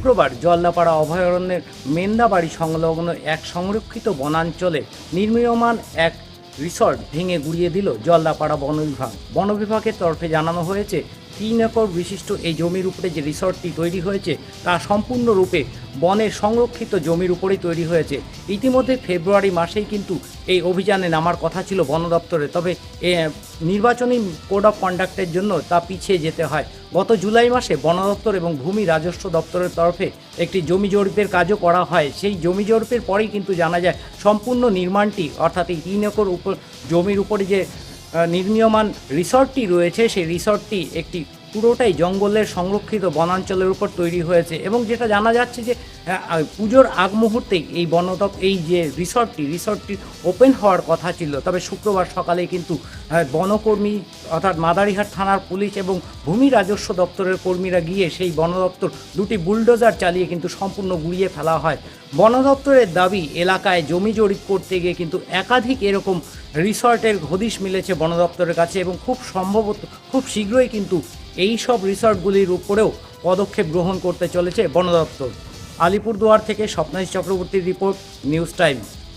শুক্রবার জলদাপাড়া অভয়ারণ্যের মেন্দাবাড়ি সংলগ্ন এক সংরক্ষিত বনাঞ্চলে নির্মীয়মান এক রিসর্ট ভেঙে গুড়িয়ে দিল জলদাপাড়া বন বিভাগ। বন বিভাগের তরফে জানানো হয়েছে তিন একর বিশিষ্ট এই জমির উপরে যে রিসর্টটি তৈরি হয়েছে তা সম্পূর্ণরূপে বনের সংরক্ষিত জমির উপরেই তৈরি হয়েছে। ইতিমধ্যে ফেব্রুয়ারি মাসেই কিন্তু এই অভিযানে নামার কথা ছিল বন দপ্তরে। তবে এ, নির্বাচনী কোড অফ কন্ডাক্টের জন্য তা পিছিয়ে যেতে হয়। গত জুলাই মাসে বন দপ্তর এবং ভূমি রাজস্ব দপ্তরের তরফে একটি জমি জরিপের কাজও করা হয়। সেই জমি জরিপের পরেই কিন্তু জানা যায় সম্পূর্ণ নির্মাণটি অর্থাৎ এই তিন একর উপর জমির উপরে যে নির্মীয়মান রিসর্টটি রয়েছে সেই রিসর্টটি একটি পুরোটাই জঙ্গলের সংরক্ষিত বনাঞ্চলের উপর তৈরি হয়েছে এবং যেটা জানা যাচ্ছে যে পুজোর আগ মুহূর্তেই এই বনদপ এই যে রিসর্টটি রিসর্টটি ওপেন হওয়ার কথা ছিল। তবে শুক্রবার সকালে কিন্তু বনকর্মী অর্থাৎ মাদারিহাট থানার পুলিশ এবং ভূমি রাজস্ব দপ্তরের কর্মীরা গিয়ে সেই বন দপ্তর দুটি বুলডোজার চালিয়ে কিন্তু সম্পূর্ণ গুড়িয়ে ফেলা হয়। বন দপ্তরের দাবি, এলাকায় জমি জরিপ করতে গিয়ে কিন্তু একাধিক এরকম রিসর্টের হদিশ মিলেছে বন দপ্তরের কাছে এবং খুব সম্ভবত, খুব শীঘ্রই কিন্তু এই সব রিসর্টগুলির উপরেও পদক্ষেপ গ্রহণ করতে চলেছে বন দপ্তর। আলিপুরদুয়ার থেকে স্বপ্নাশ চক্রবর্তীর রিপোর্ট, নিউজ টাইম।